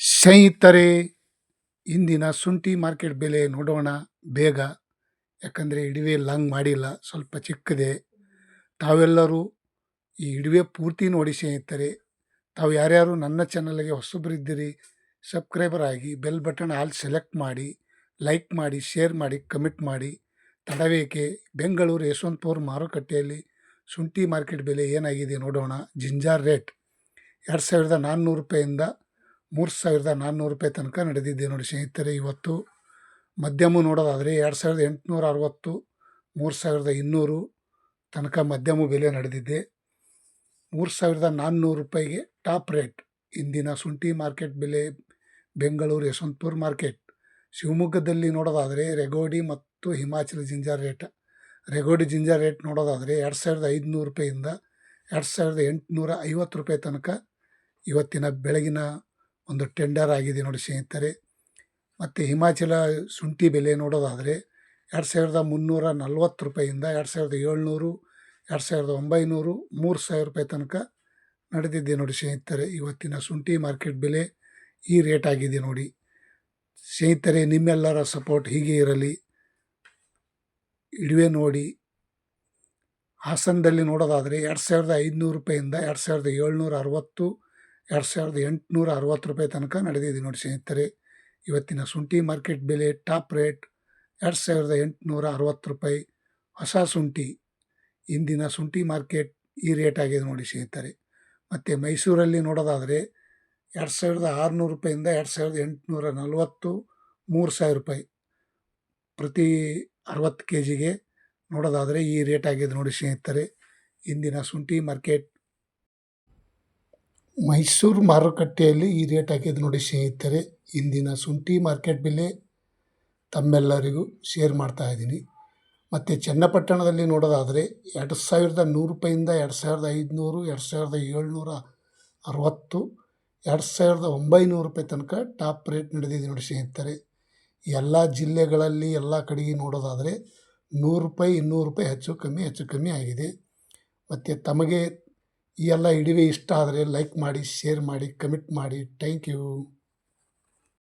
ಸ್ನೇಹಿತರೆ, ಇಂದಿನ ಶುಂಠಿ ಮಾರ್ಕೆಟ್ ಬೆಲೆ ನೋಡೋಣ ಬೇಗ. ಯಾಕಂದರೆ ಇಡಿವೆ ಲಾಂಗ್ ಮಾಡಿಲ್ಲ, ಸ್ವಲ್ಪ ಚಿಕ್ಕದೆ. ತಾವೆಲ್ಲರೂ ಈ ಇಡಿವೆ ಪೂರ್ತಿ ನೋಡಿ ಸ್ನೇಹಿತರೆ. ತಾವು ಯಾರ್ಯಾರು ನನ್ನ ಚಾನಲ್ಗೆ ಹೊಸಬ್ರಿದ್ದೀರಿ ಸಬ್ಸ್ಕ್ರೈಬರ್ ಆಗಿ ಬೆಲ್ ಬಟನ್ ಆಲ್ ಸೆಲೆಕ್ಟ್ ಮಾಡಿ ಲೈಕ್ ಮಾಡಿ ಶೇರ್ ಮಾಡಿ ಕಮೆಂಟ್ ಮಾಡಿ. ತಡವೇಕೆ, ಬೆಂಗಳೂರು ಯಶವಂತಪುರ ಮಾರುಕಟ್ಟೆಯಲ್ಲಿ ಶುಂಠಿ ಮಾರ್ಕೆಟ್ ಬೆಲೆ ಏನಾಗಿದೆ ನೋಡೋಣ. ಜಿಂಜಾರ್ ರೇಟ್ ಎರಡು ಸಾವಿರದ ನಾನ್ನೂರು ರೂಪಾಯಿಂದ ಮೂರು ಸಾವಿರದ ನಾನ್ನೂರು ರೂಪಾಯಿ ತನಕ ನಡೆದಿದ್ದೆ ನೋಡಿ ಸ್ನೇಹಿತರೆ. ಇವತ್ತು ಮಧ್ಯಮ ನೋಡೋದಾದರೆ ಎರಡು ಸಾವಿರದ ಎಂಟುನೂರ ಅರವತ್ತು, ಮೂರು ಸಾವಿರದ ಇನ್ನೂರು ತನಕ ಮಧ್ಯಮ ಬೆಲೆ ನಡೆದಿದ್ದೆ ಮೂರು ಸಾವಿರದ ನಾನ್ನೂರು ರೂಪಾಯಿಗೆ ಟಾಪ್ ರೇಟ್ ಇಂದಿನ ಶುಂಠಿ ಮಾರ್ಕೆಟ್ ಬೆಲೆ ಬೆಂಗಳೂರು ಯಶವಂತಪುರ ಮಾರ್ಕೆಟ್. ಶಿವಮೊಗ್ಗದಲ್ಲಿ ನೋಡೋದಾದರೆ ರೆಗೋಡಿ ಮತ್ತು Himachala ginger rate. Regodi ginger rate ನೋಡೋದಾದರೆ ಎರಡು ಸಾವಿರದ ಐದುನೂರು ರೂಪಾಯಿಂದ ಎರಡು ಸಾವಿರದ ಎಂಟುನೂರ ಐವತ್ತು ರೂಪಾಯಿ ತನಕ ಇವತ್ತಿನ ಬೆಳಗಿನ ಒಂದು ಟೆಂಡರ್ ಆಗಿದೆ ನೋಡಿ ಸ್ನೇಹಿತರೆ. ಮತ್ತು ಹಿಮಾಚಲ ಶುಂಠಿ ಬೆಲೆ ನೋಡೋದಾದರೆ ಎರಡು ಸಾವಿರದ ಮುನ್ನೂರ ನಲ್ವತ್ತು ರೂಪಾಯಿಂದ ಎರಡು ಸಾವಿರದ ಏಳ್ನೂರು, ಎರಡು ಸಾವಿರದ ಒಂಬೈನೂರು, ಮೂರು ಸಾವಿರ ರೂಪಾಯಿ ತನಕ ನಡೆದಿದ್ದೆ ನೋಡಿ ಸ್ನೇಹಿತರೆ. ಇವತ್ತಿನ ಶುಂಠಿ ಮಾರ್ಕೆಟ್ ಬೆಲೆ ಈ ರೇಟ್ ಆಗಿದೆ ನೋಡಿ. ಸ್ನೇಹಿತರೆ, ನಿಮ್ಮೆಲ್ಲರ ಸಪೋರ್ಟ್ ಹೀಗೆ ಇರಲಿ. ಇಡುವೆ ನೋಡಿ. ಹಾಸನದಲ್ಲಿ ನೋಡೋದಾದರೆ ಎರಡು ಸಾವಿರದ ಐದುನೂರು ರೂಪಾಯಿಂದ ಎರಡು ಸಾವಿರದ ಏಳ್ನೂರ ಅರವತ್ತು ಎರಡು ಸಾವಿರದ ಎಂಟುನೂರ ಅರವತ್ತು ರೂಪಾಯಿ ತನಕ ನಡೆದಿದೆ ನೋಡಿ ಸ್ನೇಹಿತರೆ. ಇವತ್ತಿನ ಶುಂಠಿ ಮಾರ್ಕೆಟ್ ಬೆಲೆ ಟಾಪ್ ರೇಟ್ ಎರಡು ಸಾವಿರದ ಎಂಟುನೂರ ಅರವತ್ತು ರೂಪಾಯಿ. ಹೊಸ ಶುಂಠಿ. ಇಂದಿನ ಶುಂಠಿ ಮಾರ್ಕೆಟ್ ಈ ರೇಟ್ ಆಗಿದೆ ನೋಡಿ ಸ್ನೇಹಿತರೆ. ಮತ್ತು ಮೈಸೂರಲ್ಲಿ ನೋಡೋದಾದರೆ ಎರಡು ಸಾವಿರದ ಆರುನೂರು ರೂಪಾಯಿಂದ ಎರಡು ಸಾವಿರದ ಎಂಟುನೂರ ನಲವತ್ತು ಮೂರು ಸಾವಿರ ರೂಪಾಯಿ. ಪ್ರತಿ ಅರವತ್ತು ಕೆ ಜಿಗೆ ನೋಡೋದಾದರೆ ಈ ರೇಟ್ ಆಗಿದೆ ನೋಡಿ ಸ್ನೇಹಿತರೆ. ಇಂದಿನ ಶುಂಠಿ ಮಾರ್ಕೆಟ್ ಮೈಸೂರು ಮಾರುಕಟ್ಟೆಯಲ್ಲಿ ಈ ರೇಟ್ ಹಾಕಿದ್ದು ನೋಡಿ ಸ್ನೇಹಿತರೆ, ಇಂದಿನ ಶುಂಠಿ ಮಾರ್ಕೆಟ್ ಬೆಲೆ ತಮ್ಮೆಲ್ಲರಿಗೂ ಶೇರ್ ಮಾಡ್ತಾ ಇದ್ದೀನಿ. ಮತ್ತು ಚನ್ನಪಟ್ಟಣದಲ್ಲಿ ನೋಡೋದಾದರೆ ಎರಡು ಸಾವಿರದ ನೂರು ರೂಪಾಯಿಂದ ಎರಡು ಸಾವಿರದ ಐದುನೂರು, ಎರಡು ಸಾವಿರದ ಏಳ್ನೂರ ಅರವತ್ತು, ಎರಡು ಸಾವಿರದ ಒಂಬೈನೂರು ರೂಪಾಯಿ ತನಕ ಟಾಪ್ ರೇಟ್ ನಡೆದಿದೆ ನೋಡಿ ಸ್ನೇಹಿತರೆ. ಎಲ್ಲ ಜಿಲ್ಲೆಗಳಲ್ಲಿ ಎಲ್ಲ ಕಡೆಗೆ ನೋಡೋದಾದರೆ ನೂರು ರೂಪಾಯಿ, ಇನ್ನೂರು ರೂಪಾಯಿ ಹೆಚ್ಚು ಕಮ್ಮಿ ಹೆಚ್ಚು ಕಮ್ಮಿ ಆಗಿದೆ. ಮತ್ತು ತಮಗೆ ಈ ಎಲ್ಲ ಇಡುವೆ ಇಷ್ಟ ಆದರೆ ಲೈಕ್ ಮಾಡಿ ಶೇರ್ ಮಾಡಿ ಕಮೆಂಟ್ ಮಾಡಿ. Thank you.